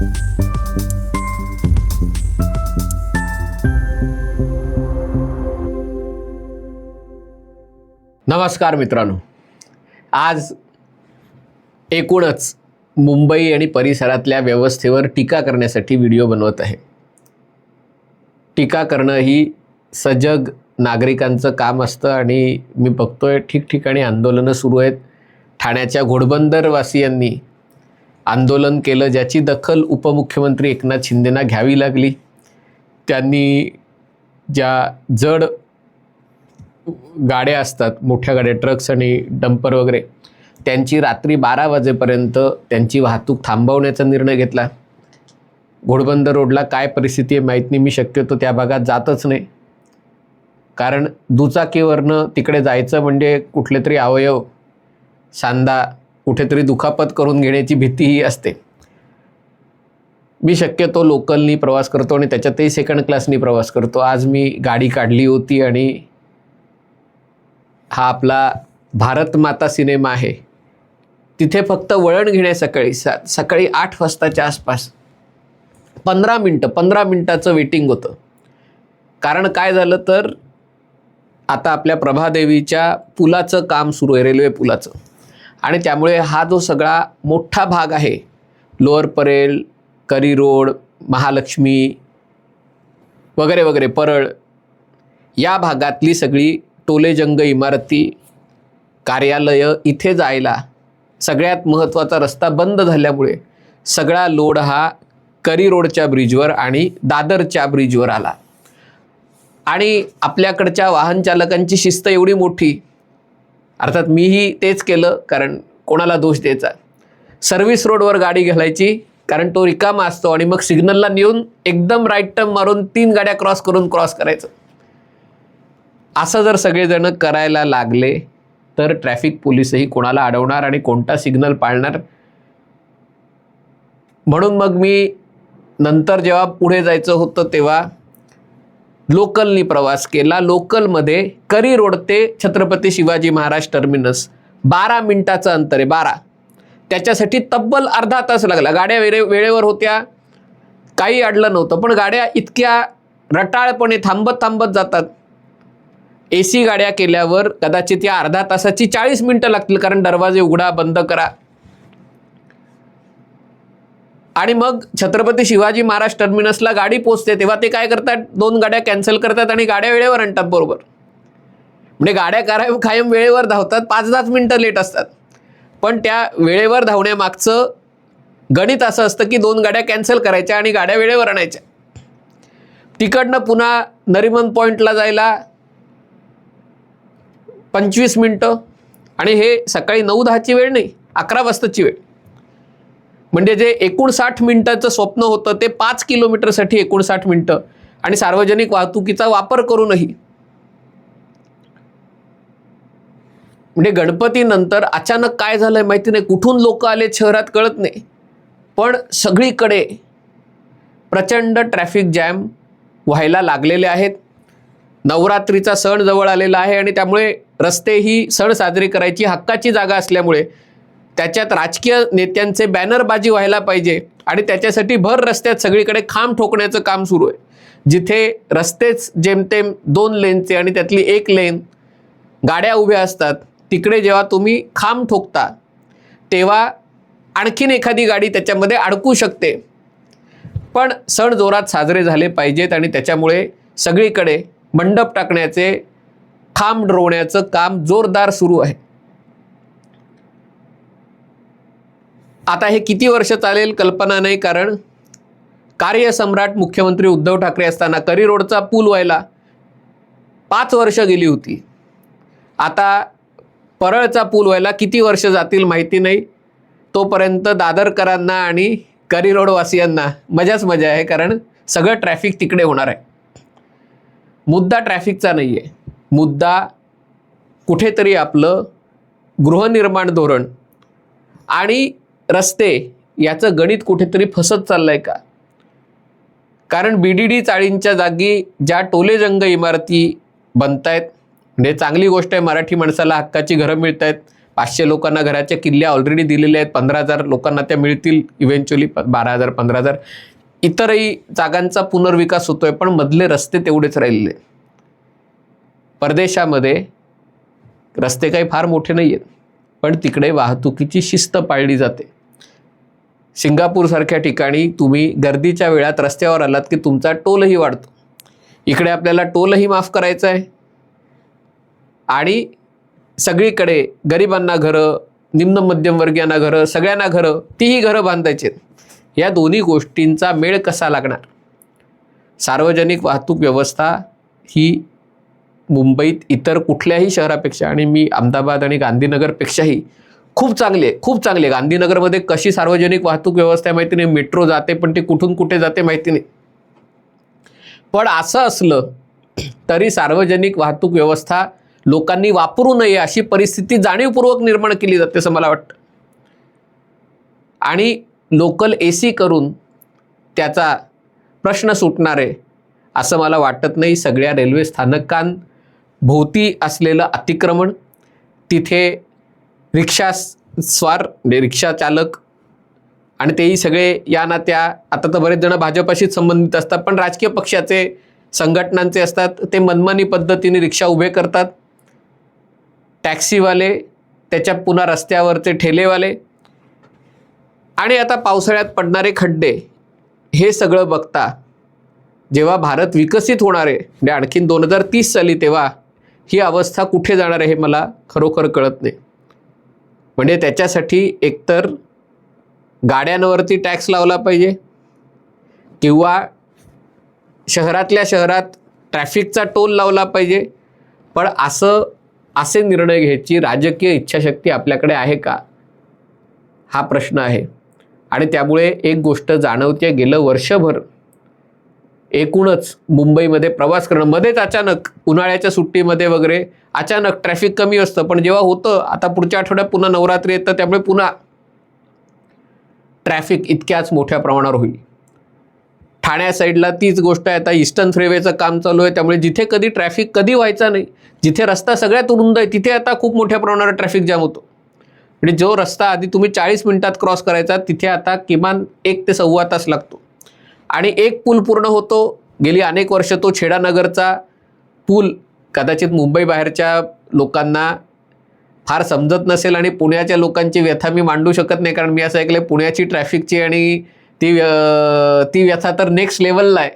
नमस्कार मित्रांनो. आज एकूणच मुंबई आणि परिसरातल्या व्यवस्थेवर टीका करण्यासाठी व्हिडिओ बनवत आहे. टीका करणं ही सजग नागरिकांचं काम असतं आणि मी बघतोय ठिकठिकाणी आंदोलनं सुरू आहेत. ठाण्याच्या घोडबंदरवासियांनी आंदोलन केलं ज्याची दखल उपमुख्यमंत्री एकनाथ शिंदेना घ्यावी लागली. त्यांनी ज्या जड गाड्या असतात मोठ्या गाड्या ट्रक्स आणि डंपर वगैरे त्यांची रात्री बारा वाजेपर्यंत त्यांची वाहतूक थांबवण्याचा निर्णय घेतला. घोडबंदर रोडला काय परिस्थिती आहे माहीत नाही मी शक्यतो त्या भागात जातच नाही. कारण दुचाकीवरनं तिकडे जायचं म्हणजे कुठले तरी अवयव सांदा कुठेतरी दुखापत करून घेण्याची भीतीही असते. मी शक्यतो लोकलनी प्रवास करतो आणि त्याच्यातही सेकंड क्लासनी प्रवास करतो. आज मी गाडी काढली होती आणि हा आपला भारत माता सिनेमा आहे. तिथे फक्त वळण घेण्या सकाळी सा सकाळी आठ वाजताच्या आसपास पंधरा मिनटं पंधरा मिनटाचं वेटिंग होतं. कारण काय झालं तर आता आपल्या प्रभादेवीच्या पुलाचं काम सुरू आहे रेल्वे पुलाचं. आणि त्यामुळे हा जो सगळा मोठा भाग आहे लोअर परेल करी रोड महालक्ष्मी वगैरे वगैरे परळ या भागातली सगळी टोलेजंग इमारती कार्यालयं इथे जायला सगळ्यात महत्त्वाचा रस्ता बंद झाल्यामुळे सगळा लोड हा करी रोडच्या ब्रिजवर आणि दादरच्या ब्रिजवर आला. आणि आपल्याकडच्या वाहन चालकांची शिस्त एवढी मोठी अर्थात मीही तेच केलं कारण कोणाला दोष द्यायचा. सर्व्हिस रोडवर गाडी घालायची कारण तो रिकामा असतो आणि मग सिग्नलला नेऊन एकदम राईट टर्न मारून तीन गाड्या क्रॉस करून क्रॉस करायचं. असं जर सगळेजण करायला लागले तर ट्रॅफिक पोलीसही कोणाला अडवणार आणि कोणता सिग्नल पाळणार? म्हणून मग मी नंतर जेव्हा पुढे जायचं होतं तेव्हा लोकलनी प्रवास केला. लोकलमध्ये करी रोड ते छत्रपती शिवाजी महाराज टर्मिनस. बारा मिनिटाचं अंतर आहे बारा. त्याच्यासाठी तब्बल अर्धा तास लागला. गाड्या वेळे वेळेवर होत्या. काही अडलं नव्हतं पण गाड्या इतक्या रटाळपणे थांबत थांबत जातात. ए सी गाड्या केल्यावर कदाचित या अर्धा तासाची चाळीस मिनटं लागतील कारण दरवाजे उघडा बंद करा. आणि मग छत्रपती शिवाजी महाराज टर्मिनसला गाडी पोचते तेव्हा ते काय करतात? दोन गाड्या कॅन्सल करतात आणि गाड्या वेळेवर आणतात बरोबर? म्हणजे गाड्या कायम कायम वेळेवर धावतात पाच दहाच मिनटं लेट असतात. पण त्या वेळेवर धावण्यामागचं गणित असं असतं की दोन गाड्या कॅन्सल करायच्या आणि गाड्या वेळेवर आणायच्या. तिकडनं पुन्हा नरिमन पॉईंटला जायला पंचवीस मिनटं आणि हे सकाळी नऊ दहाची वेळ नाही अकरा वाजताची वेळ. म्हणजे जे एकोणसाठ मिनिटाचं स्वप्न होतं ते पाच किलोमीटरसाठी एकोणसाठ मिनटं. आणि सार्वजनिक वाहतुकीचा वापर करूनही. म्हणजे गणपतीनंतर अचानक काय झालंय माहिती नाही. कुठून लोक आले शहरात कळत नाही. पण सगळीकडे प्रचंड ट्रॅफिक जॅम व्हायला लागलेले आहेत. नवरात्रीचा सण जवळ आलेला आहे आणि त्यामुळे रस्ते ही सण साजरी करायची हक्काची जागा असल्यामुळे त्याच्यात राजकीय नेत्यांचे बॅनरबाजी व्हायला पाहिजे आणि त्याच्यासाठी भर रस्त्यात सगळीकडे खांब ठोकण्याचं काम सुरू आहे. जिथे रस्तेच जेमतेम दोन लेनचे आणि त्यातली एक लेन गाड्या उभ्या असतात तिकडे जेव्हा तुम्ही खांब ठोकता तेव्हा आणखीन एखादी गाडी त्याच्यामध्ये अडकू शकते. पण सण जोरात साजरे झाले पाहिजेत आणि त्याच्यामुळे सगळीकडे मंडप टाकण्याचे खांब ड्रोवण्याचं काम जोरदार सुरू आहे. आता हे किती वर्ष चालेल कल्पना नाही कारण कार्यसम्राट मुख्यमंत्री उद्धव ठाकरे असताना करी रोडचा पूल व्हायला पाच वर्ष गेली होती. आता परळचा पूल व्हायला किती वर्ष जातील माहिती नाही. तोपर्यंत दादरकरांना आणि करी रोडवासियांना मजाच मजा आहे कारण सगळं ट्रॅफिक तिकडे होणार आहे. मुद्दा ट्रॅफिकचा नाही आहे मुद्दा कुठेतरी आपलं गृहनिर्माण धोरण आणि रस्ते याचं गणित कुठेतरी फसत चाललं आहे का? कारण बी डी डी चाळींच्या जागी ज्या टोलेजंग इमारती बनत आहेत म्हणजे चांगली गोष्ट आहे मराठी माणसाला हक्काची घरं मिळत आहेत पाचशे लोकांना घराच्या किल्ल्या ऑलरेडी दिलेल्या आहेत पंधरा हजार लोकांना त्या मिळतील इव्हेंच्युअली बारा हजार पंधरा हजार. इतरही जागांचा पुनर्विकास होतोय पण मधले रस्ते तेवढेच राहिलेले आहेत. परदेशामध्ये रस्ते काही फार मोठे नाही आहेत पण तिकडे वाहतुकीची शिस्त पाळली जाते. सिंगापूरसारख्या ठिकाणी तुम्ही गर्दीच्या वेळात रस्त्यावर आलात की तुमचा टोलही वाढतो. इकडे आपल्याला टोलही माफ करायचा आहे. आणि सगळीकडे गरिबांना घरं निम्न मध्यमवर्गीयांना घरं सगळ्यांना घरं तीही घरं बांधायची आहेत. या दोन्ही गोष्टींचा मेळ कसा लागणार? सार्वजनिक वाहतूक व्यवस्था ही मुंबईत इतर कुठल्याही शहरापेक्षा आणि मी अहमदाबाद आणि गांधीनगरपेक्षाही खूप चांगली आहे खूप चांगली. आहे गांधीनगरमध्ये कशी सार्वजनिक वाहतूक व्यवस्था आहे माहिती नाही. मेट्रो जाते पण ती कुठून कुठे जाते माहिती नाही. पण असं असलं तरी सार्वजनिक वाहतूक व्यवस्था लोकांनी वापरू नये अशी परिस्थिती जाणीवपूर्वक निर्माण केली जाते असं मला वाटतं. आणि लोकल ए सी करून त्याचा प्रश्न सुटणार आहे असं मला वाटत नाही. सगळ्या रेल्वे स्थानकांभोवती असलेलं अतिक्रमण तिथे रिक्षा स्वार म्हणजे रिक्षा चालक आणि तेही सगळे या ना त्या आता तर बरेच जण भाजपाशीच संबंधित असतात पण राजकीय पक्षाचे संघटनांचे असतात ते मनमानी पद्धतीने रिक्षा उभे करतात. टॅक्सीवाले त्याच्या पुन्हा रस्त्यावरचे ठेलेवाले. आणि आता पावसाळ्यात पडणारे खड्डे हे सगळं बघता जेव्हा भारत विकसित होणार आहे म्हणजे आणखीन दोन हजार तीस साली तेव्हा ही अवस्था कुठे जाणार आहे हे मला खरोखर कळत नाही. म्हणजे त्याच्यासाठी एकतर गाड्यांवरती टॅक्स लावला पाहिजे किंवा शहरातल्या शहरात ट्रॅफिकचा टोल लावला पाहिजे. पण असं असे निर्णय घ्यायची राजकीय इच्छाशक्ती आपल्याकडे आहे का? हा प्रश्न आहे. आणि त्यामुळे एक गोष्ट जाणवते गेलं वर्षभर एकूणच मुंबईमध्ये प्रवास करणं मध्येच अचानक उन्हाळ्याच्या सुट्टीमध्ये वगैरे अचानक ट्रॅफिक कमी असतं. पण जेव्हा होतं आता पुढच्या आठवड्यात पुन्हा नवरात्री येतं त्यामुळे पुन्हा ट्रॅफिक इतक्याच मोठ्या प्रमाणावर होईल. ठाण्या साईडला तीच गोष्ट आहे. आता ईस्टर्न फ्रीवेचं काम चालू आहे. त्यामुळे जिथे कधी ट्रॅफिक कधी व्हायचा नाही. जिथे रस्ता सगळ्यात रुंद आहे तिथे आता खूप मोठ्या प्रमाणावर ट्रॅफिक जाम होतो. आणि जो रस्ता आधी तुम्ही चाळीस मिनिटात क्रॉस करायचा तिथे आता किमान एक ते सव्वा तास लागतो. आणि एक पूल पूर्ण होतो. गेली अनेक वर्ष तो छेडानगरचा पूल कदाचित मुंबई बाहेरच्या लोकांना फार समजत नसेल आणि पुण्याच्या लोकांची व्यथा मी मांडू शकत नाही कारण मी असं ऐकलं पुण्याची ट्रॅफिकची आणि ती व्य- ती व्यथा तर नेक्स्ट लेवलला आहे.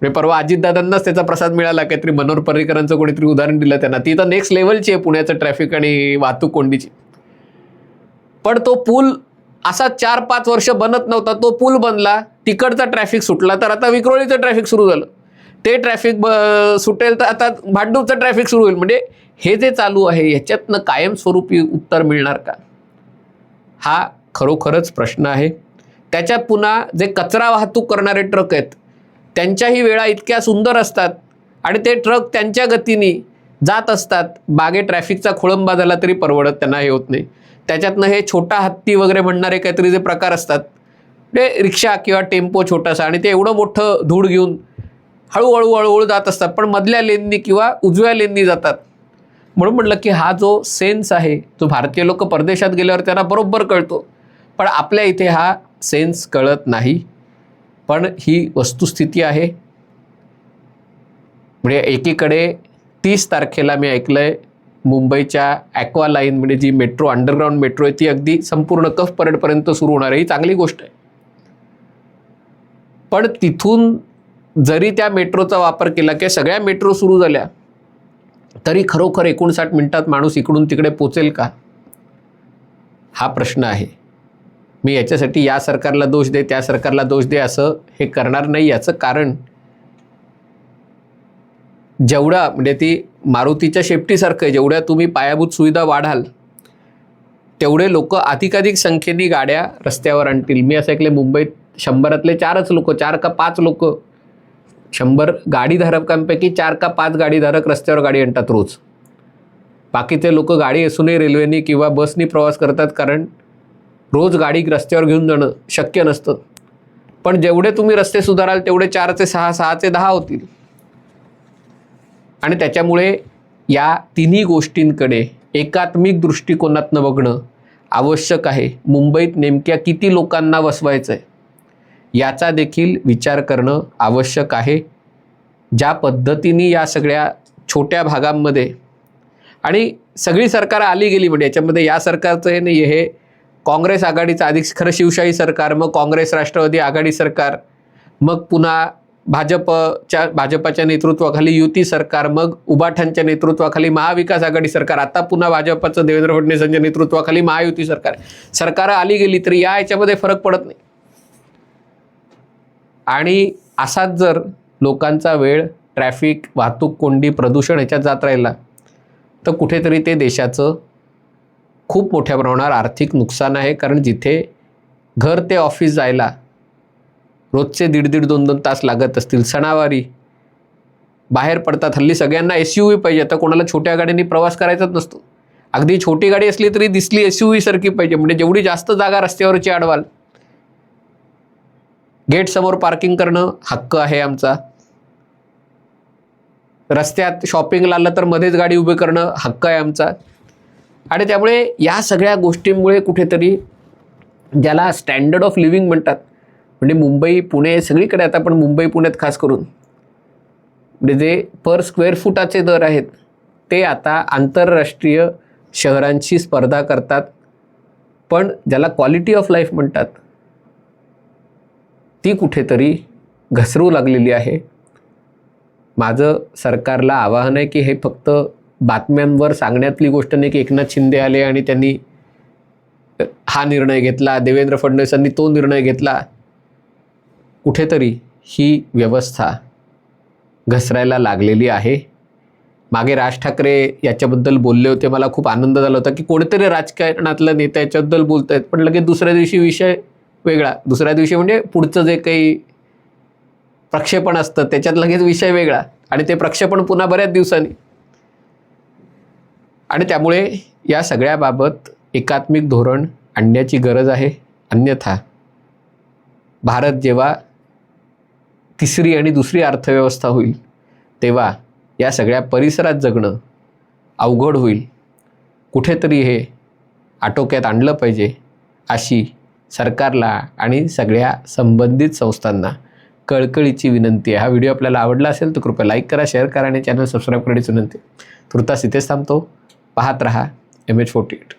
म्हणजे परवा अजितदादांनाच त्याचा प्रसाद मिळाला काहीतरी मनोहर पर्रीकरांचं कोणीतरी उदाहरण दिलं त्यांना. ती तर नेक्स्ट लेवलची आहे पुण्याचं ट्रॅफिक आणि वाहतूक कोंडीची. पण तो पूल असा चार पाच वर्ष बनत नव्हता तो पूल बनला. तिकडचा ट्रॅफिक सुटला. तर आता विक्रोळीचं ट्रॅफिक सुरू झालं. ते ट्रॅफिक ब सुटेल तर आता भांडूपचं ट्रॅफिक सुरू होईल. म्हणजे हे जे चालू आहे ह्याच्यातनं कायमस्वरूपी उत्तर मिळणार का? हा खरोखरच प्रश्न आहे. त्याच्यात पुन्हा जे कचरा वाहतूक करणारे ट्रक आहेत त्यांच्याही वेळा इतक्या सुंदर असतात आणि ते ट्रक त्यांच्या गतीने जात असतात. बागे ट्रॅफिकचा खोळंबा झाला तरी परवडत त्यांना हे होत नाही. त्याच्यातनं हे छोटा हत्ती वगैरे म्हणणारे काहीतरी जे प्रकार असतात ते रिक्षा किंवा टेम्पो छोटासा आणि ते एवढं मोठं धूळ घेऊन हळूहळू हळूहळू जात असतात. पण मधल्या लेननी किंवा उजव्या लेननी जातात. म्हणून म्हटलं की हा जो सेन्स आहे तो भारतीय लोक परदेशात गेल्यावर त्यांना बरोबर कळतो. पण आपल्या इथे हा सेन्स कळत नाही. पण ही वस्तुस्थिती आहे. म्हणजे एकीकडे तीस तारखेला मी ऐकलं आहे मुंबईच्या ॲक्वा लाईन म्हणजे जी मेट्रो अंडरग्राऊंड मेट्रो आहे ती अगदी संपूर्ण कफ परेडपर्यंत सुरू होणार आहे. ही चांगली गोष्ट आहे. पण तिथून जरी त्या मेट्रोचा वापर केला किंवा सगळ्या मेट्रो सुरू झाल्या तरी खरोखर एकोणसाठ मिनिटात माणूस इकडून तिकडे पोचेल का? हा प्रश्न आहे. मी याच्यासाठी या सरकारला दोष दे त्या सरकारला दोष दे असं हे करणार नाही याचं कारण जेवढा म्हणजे ती मारुतीच्या शेपटीसारखं आहे जेवढ्या तुम्ही पायाभूत सुविधा वाढाल तेवढे लोक अधिकाधिक संख्येने गाड्या रस्त्यावर आणतील. मी असं ऐकलं मुंबईत शंभरातले चारच लोक चार का पाच लोक. शंभर गाडीधारकांपैकी चार का पाच गाडीधारक रस्त्यावर गाडी आणतात रोज. बाकीचे लोक गाडी असूनही रेल्वेने किंवा बसनी प्रवास करतात कारण रोज गाडी रस्त्यावर घेऊन जाणं शक्य नसतं. पण जेवढे तुम्ही रस्ते सुधाराल तेवढे चारचे सहा सहाचे दहा होतील. आणि त्याच्यामुळे या तिन्ही गोष्टींकडे एकात्मिक दृष्टिकोनातनं बघणं आवश्यक आहे. मुंबईत नेमक्या किती लोकांना वसवायचं आहे याचा देखील विचार करणं आवश्यक आहे. ज्या पद्धतीने या सगळ्या छोट्या भागांमध्ये आणि सगळी सरकार आली गेली म्हणजे याच्यामध्ये या सरकारचं हे नाही हे काँग्रेस आघाडीचं आधी खरं शिवशाही सरकार मग काँग्रेस राष्ट्रवादी आघाडी सरकार मग पुन्हा भाजपच्या भाजपाच्या नेतृत्वाखाली युती सरकार मग उबाठांच्या नेतृत्वाखाली महाविकास आघाडी सरकार आता पुन्हा भाजपाचं देवेंद्र फडणवीसांच्या नेतृत्वाखाली महायुती सरकार. सरकार आली गेली तरी या याच्यामध्ये फरक पडत नाही. आणि असाच जर लोकांचा वेळ ट्रॅफिक वाहतूक कोंडी प्रदूषण ह्याच्यात जात राहिला तर कुठेतरी ते देशाचं खूप मोठ्या प्रमाणावर आर्थिक नुकसान आहे. कारण जिथे घर ते ऑफिस जायला रोजचे दीड दीड दोन दोन तास लागत असतील सणावारी बाहेर पडतात हल्ली सगळ्यांना एस यू व्ही पाहिजे. आता कोणाला छोट्या गाडीने प्रवास करायचाच नसतो. अगदी छोटी गाडी असली तरी दिसली एस यू व्ही सारखी पाहिजे. म्हणजे जेवढी जास्त जागा रस्त्यावरची अडवाल गेटसमोर पार्किंग करणं हक्क आहे आमचा. रस्त्यात शॉपिंगला आलं तर मध्येच गाडी उभी करणं हक्क आहे आमचा. आणि त्यामुळे या सगळ्या गोष्टींमुळे कुठेतरी ज्याला स्टँडर्ड ऑफ लिव्हिंग म्हणतात म्हणजे मुंबई पुणे सगळीकडे आता पण मुंबई पुण्यात खास करून म्हणजे जे पर स्क्वेअर फुटाचे दर आहेत ते आता आंतरराष्ट्रीय शहरांशी स्पर्धा करतात. पण ज्याला क्वालिटी ऑफ लाईफ म्हणतात ती कुठेतरी घसरू लागलेली आहे. माझं सरकारला आवाहन आहे की हे फक्त बातम्यांवर सांगण्यातली गोष्ट नाही की एकनाथ शिंदे आले आणि त्यांनी हा निर्णय घेतला देवेंद्र फडणवीसांनी तो निर्णय घेतला. कुठेतरी ही व्यवस्था घसरायला लागलेली आहे. मागे राज ठाकरे याच्याबद्दल बोलले होते. मला खूप आनंद झाला होता की कोणीतरी राजकारणातलं नेत्याच्याबद्दल बोलत आहेत पण लगेच दुसऱ्या दिवशी विषय वेगळा. दुसऱ्या दिवशी म्हणजे पुढचं जे काही प्रक्षेपण असतं त्याच्यात लगेच विषय वेगळा. आणि ते प्रक्षेपण पुन्हा बऱ्याच दिवसांनी. आणि त्यामुळे या सगळ्याबाबत एकात्मिक धोरण आणण्याची गरज आहे. अन्यथा भारत जेव्हा तिसरी आणि दुसरी अर्थव्यवस्था होईल तेव्हा या सगळ्या परिसरात जगणं अवघड होईल. कुठेतरी हे आटोक्यात आणलं पाहिजे अशी सरकारला आणि सगळ्या संबंधित संस्थांना कळकळीची विनंती आहे. हा व्हिडिओ आपल्याला आवडला असेल तर कृपया लाईक करा शेअर करा आणि चॅनल सबस्क्राईब करण्याची विनंती तुर्तास इथेच थांबतो. पाहत रहा एम एच फोर्टी एट